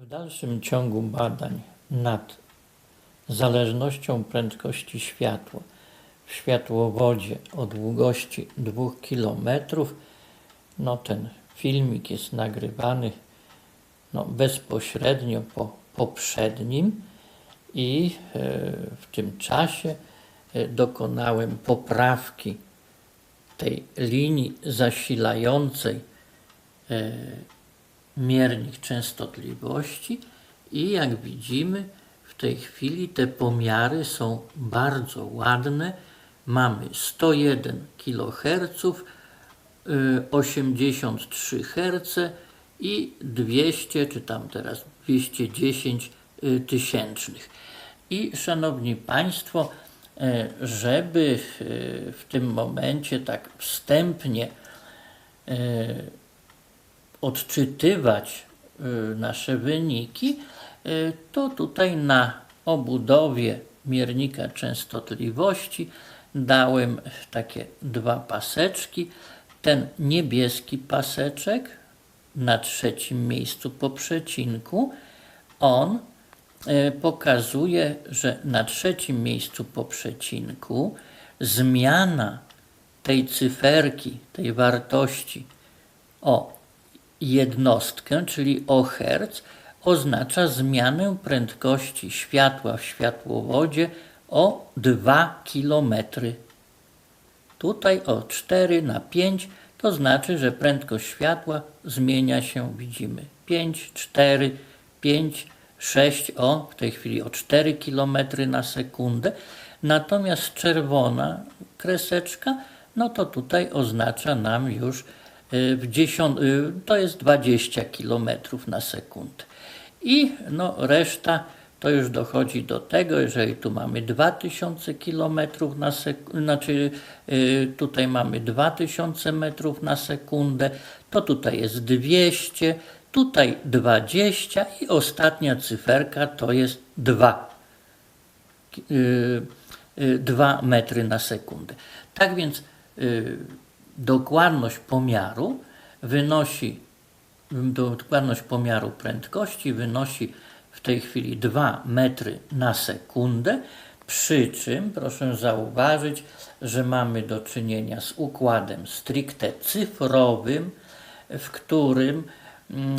W dalszym ciągu badań nad zależnością prędkości światła w światłowodzie o długości 2 km, no ten filmik jest nagrywany no, bezpośrednio po poprzednim i e, w tym czasie e, dokonałem poprawki tej linii zasilającej e, miernik częstotliwości i jak widzimy w tej chwili te pomiary są bardzo ładne. Mamy 101 kHz, y, 83 Hz i 200 czy tam teraz 210 y, tysięcznych. I szanowni Państwo, e, żeby y, w tym momencie tak wstępnie odczytywać y, nasze wyniki, y, to tutaj na obudowie miernika częstotliwości dałem takie dwa paseczki. Ten niebieski paseczek na trzecim miejscu po przecinku, on y, pokazuje, że na trzecim miejscu po przecinku zmiana tej cyferki, tej wartości o jednostkę, czyli o herc, oznacza zmianę prędkości światła w światłowodzie o 2 km. Tutaj o 4 na 5 to znaczy, że prędkość światła zmienia się, widzimy 5, 4, 5, 6, o w tej chwili o 4 km na sekundę. Natomiast czerwona kreseczka, no to tutaj oznacza nam już y, y, to jest 20 km na sekundę. I no, reszta to już dochodzi do tego, jeżeli tu mamy 2000 km na sekundę, znaczy y, tutaj mamy 2000 metrów na sekundę, to tutaj jest 200, tutaj 20 i ostatnia cyferka to jest 2. 2 metry na sekundę. Tak więc dokładność pomiaru wynosi, dokładność pomiaru prędkości wynosi w tej chwili 2 metry na sekundę, przy czym proszę zauważyć, że mamy do czynienia z układem stricte cyfrowym, w którym mm,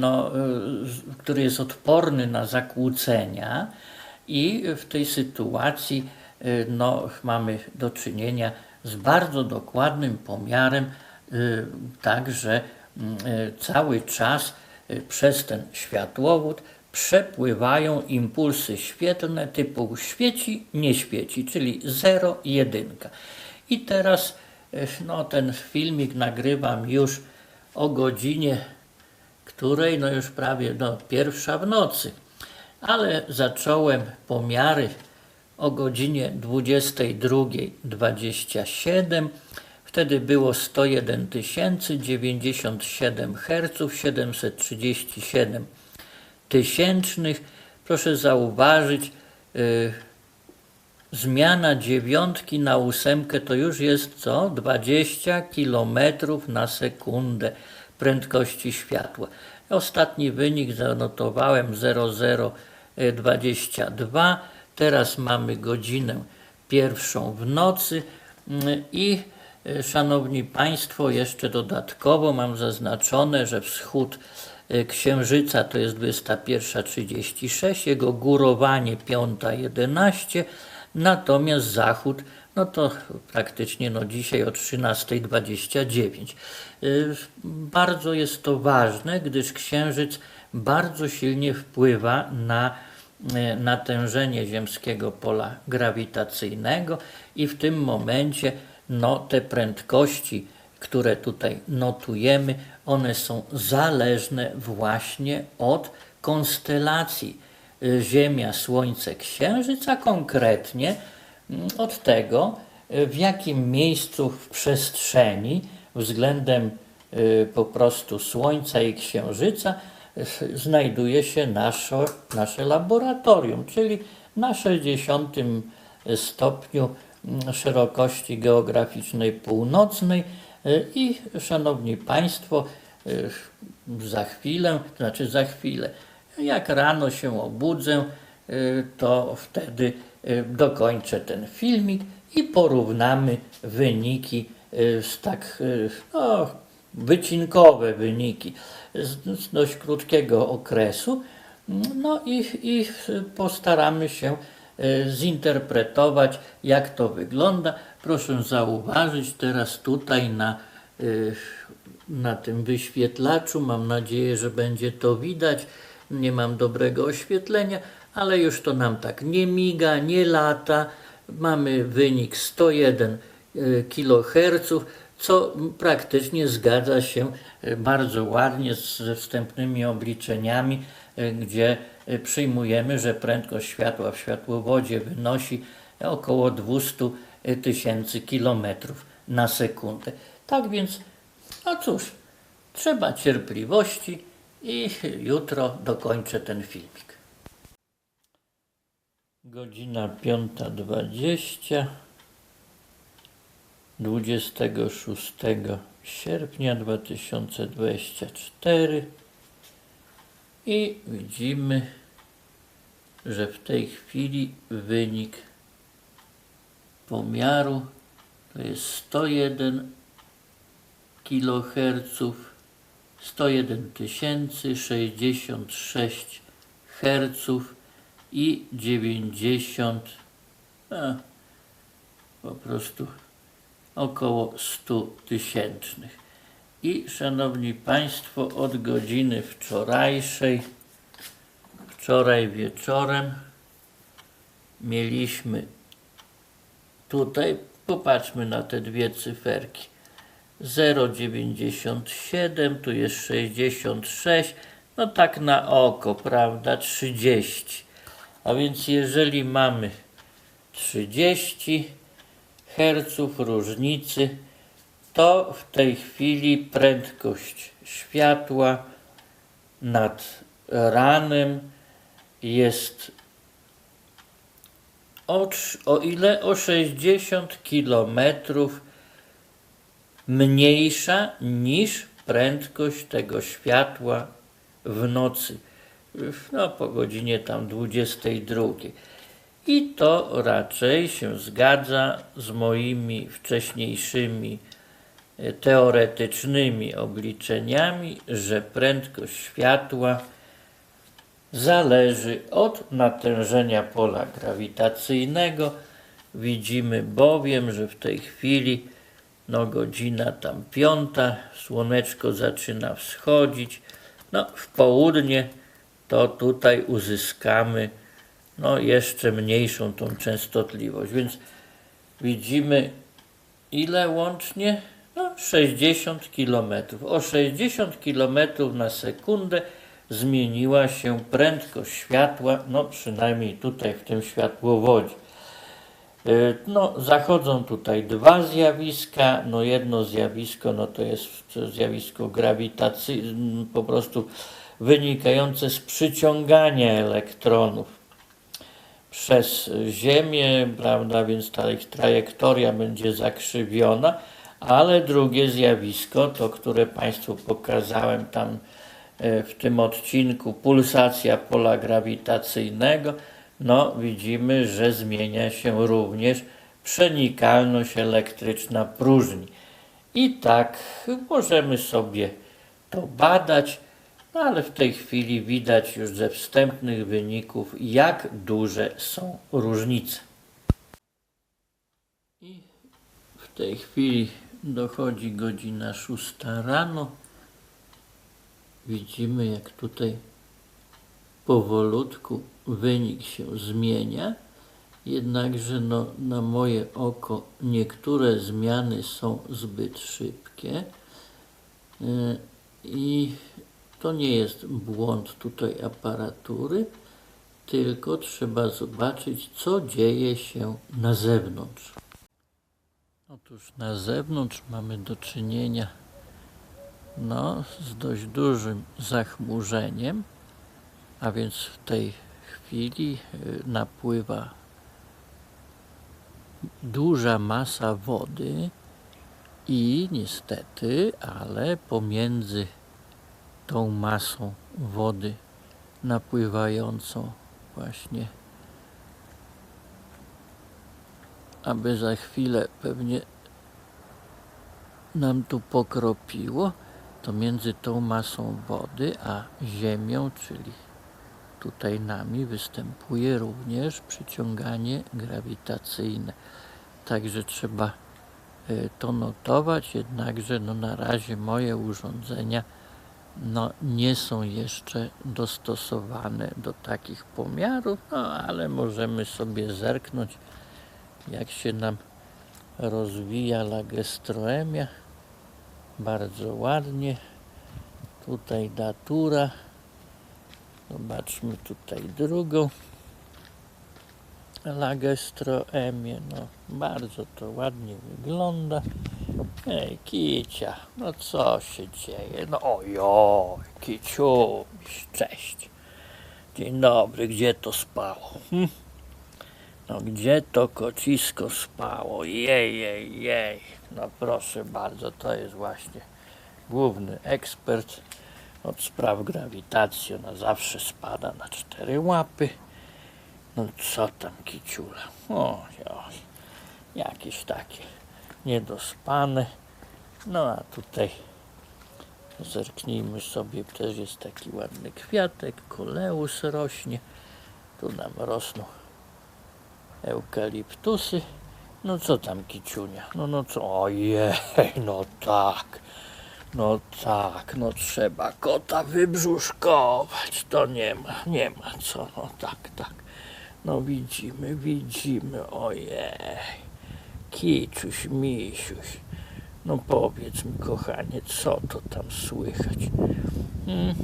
no, y, który jest odporny na zakłócenia i w tej sytuacji y, no, mamy do czynienia z bardzo dokładnym pomiarem, y, tak że mm, cały czas przez ten światłowód przepływają impulsy świetlne typu świeci, nie świeci, czyli 0 i 1. I teraz no, ten filmik nagrywam już o godzinie, której no już prawie no, pierwsza w nocy. Ale zacząłem pomiary o godzinie 22.27. Wtedy było 101 097 Hz, 737 tysięcznych. Proszę zauważyć, y, zmiana dziewiątki na ósemkę to już jest co? 20 km na sekundę prędkości światła. Ostatni wynik zanotowałem 0022. Teraz mamy godzinę pierwszą w nocy mm, i y, Szanowni Państwo, jeszcze dodatkowo mam zaznaczone, że wschód y, Księżyca to jest 21.36, jego górowanie 5.11, natomiast zachód no to praktycznie no dzisiaj o 13.29. Y, bardzo jest to ważne, gdyż Księżyc bardzo silnie wpływa na natężenie ziemskiego pola grawitacyjnego i w tym momencie no, te prędkości, które tutaj notujemy, one są zależne właśnie od konstelacji y, Ziemia, Słońce, Księżyc, a konkretnie mm, od tego, y, w jakim miejscu w przestrzeni względem y, po prostu Słońca i Księżyca znajduje się nasze, nasze laboratorium, czyli na 60 stopniu mm, szerokości geograficznej północnej. I szanowni Państwo, za chwilę, to znaczy za chwilę, Jak rano się obudzę, y, to wtedy dokończę ten filmik i porównamy wyniki z tak no, wycinkowe wyniki z, dość krótkiego okresu. No i, i postaramy się y, zinterpretować, jak to wygląda. Proszę zauważyć teraz tutaj na, y, na tym wyświetlaczu, mam nadzieję, że będzie to widać. Nie mam dobrego oświetlenia, ale już to nam tak nie miga, nie lata. Mamy wynik 101 kHz, co praktycznie zgadza się e, bardzo ładnie ze wstępnymi obliczeniami, e, gdzie e, przyjmujemy, że prędkość światła w światłowodzie wynosi około 200 tysięcy kilometrów na sekundę. Tak więc, no cóż, trzeba cierpliwości i jutro dokończę ten filmik. Godzina 5.20. 26 sierpnia 2024 i widzimy, że w tej chwili wynik pomiaru to jest 101 kHz, 101 tysięcy 66 Hz i 90 a, po prostu około 100 tysięcznych. I szanowni Państwo, od godziny wczorajszej, wczoraj wieczorem, mieliśmy tutaj, popatrzmy na te dwie cyferki. 0,97, tu jest 66, no tak na oko, prawda, 30. A więc jeżeli mamy 30, herców różnicy, to w tej chwili prędkość światła nad ranem jest o, o ile? O 60 km mniejsza niż prędkość tego światła w nocy, no po godzinie tam 22. I to raczej się zgadza z moimi wcześniejszymi e, teoretycznymi obliczeniami, że prędkość światła zależy od natężenia pola grawitacyjnego. Widzimy bowiem, że w tej chwili no godzina tam piąta, słoneczko zaczyna wschodzić. No w południe to tutaj uzyskamy no jeszcze mniejszą tą częstotliwość, więc widzimy ile łącznie? No 60 km. O 60 km na sekundę zmieniła się prędkość światła, no przynajmniej tutaj w tym światłowodzie. Y, No, zachodzą tutaj dwa zjawiska. No, jedno zjawisko no, to jest zjawisko grawitacyjne, po prostu wynikające z przyciągania elektronów przez Ziemię, prawda, więc ta trajektoria będzie zakrzywiona, ale drugie zjawisko, to które Państwu pokazałem tam e, w tym odcinku, pulsacja pola grawitacyjnego, no widzimy, że zmienia się również przenikalność elektryczna próżni. I tak możemy sobie to badać, no ale w tej chwili widać już ze wstępnych wyników, jak duże są różnice. I w tej chwili dochodzi godzina 6 rano. Widzimy, jak tutaj powolutku wynik się zmienia. Jednakże no, na moje oko niektóre zmiany są zbyt szybkie. Y, I to nie jest błąd tutaj aparatury, tylko trzeba zobaczyć, co dzieje się na zewnątrz. Otóż na zewnątrz mamy do czynienia no, z dość dużym zachmurzeniem, a więc w tej chwili y, napływa duża masa wody i niestety, ale pomiędzy tą masą wody napływającą właśnie aby za chwilę pewnie nam tu pokropiło, to między tą masą wody a ziemią, czyli tutaj nami, występuje również przyciąganie grawitacyjne. Także trzeba e, to notować, jednakże no na razie moje urządzenia no, nie są jeszcze dostosowane do takich pomiarów, no ale możemy sobie zerknąć, jak się nam rozwija lagestroemia. Bardzo ładnie. Tutaj datura. Zobaczmy tutaj drugą lagestroemię. No, bardzo to ładnie wygląda. Ej, Kicia, no co się dzieje? No ojoj, Kiciu, cześć. Dzień dobry, gdzie to spało? Hm? No gdzie to kocisko spało? Jej, jej, jej. No proszę bardzo, to jest właśnie główny ekspert od spraw grawitacji. Ona zawsze spada na cztery łapy. No co tam kiciula? O, oj, jakieś takie niedospane. No a tutaj zerknijmy sobie, też jest taki ładny kwiatek, koleus rośnie. Tu nam rosną eukaliptusy. No co tam kiciunia? No no co? Ojej, no tak. No tak, no trzeba kota wybrzuszkować. To nie ma, nie ma co. No tak, tak. No widzimy, widzimy. Ojej. Kiciuś, misiuś. No powiedz mi, kochanie, co to tam słychać? Hmm?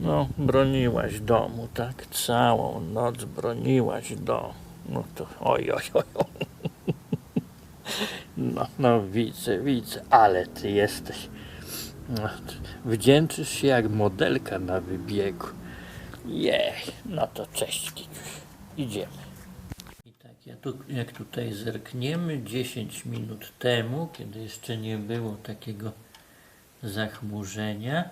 No, broniłaś domu, tak? Całą noc broniłaś domu. No to oj, oj, oj. No, no widzę, widzę, ale ty jesteś. No, wdzięczysz się jak modelka na wybiegu. Jej, no to cześć Kiciuś. Idziemy. Ja tu, jak tutaj zerkniemy 10 minut temu, kiedy jeszcze nie było takiego zachmurzenia,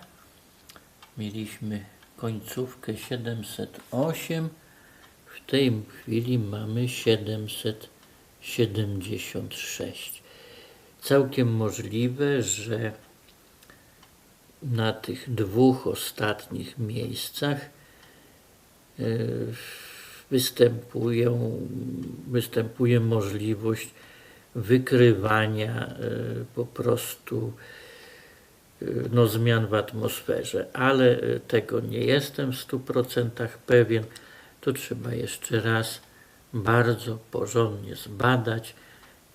mieliśmy końcówkę 708, w tej chwili mamy 776. Całkiem możliwe, że na tych dwóch ostatnich miejscach e, występują, występuje możliwość wykrywania e, po prostu e, no, zmian w atmosferze, ale e, tego nie jestem w 100% pewien. To trzeba jeszcze raz bardzo porządnie zbadać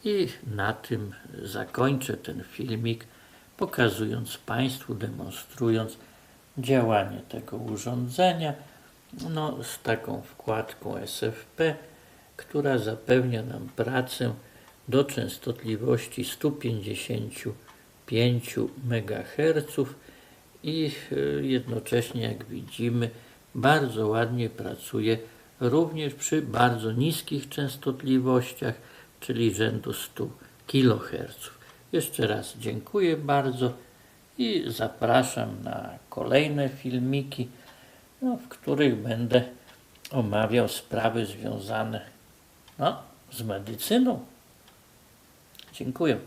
i na tym zakończę ten filmik, pokazując Państwu, demonstrując działanie tego urządzenia no, z taką wkładką SFP, która zapewnia nam pracę do częstotliwości 155 MHz i y, jednocześnie, jak widzimy, bardzo ładnie pracuje również przy bardzo niskich częstotliwościach, czyli rzędu 100 kHz. Jeszcze raz dziękuję bardzo i zapraszam na kolejne filmiki, no, w których będę omawiał sprawy związane no, z medycyną. Dziękuję.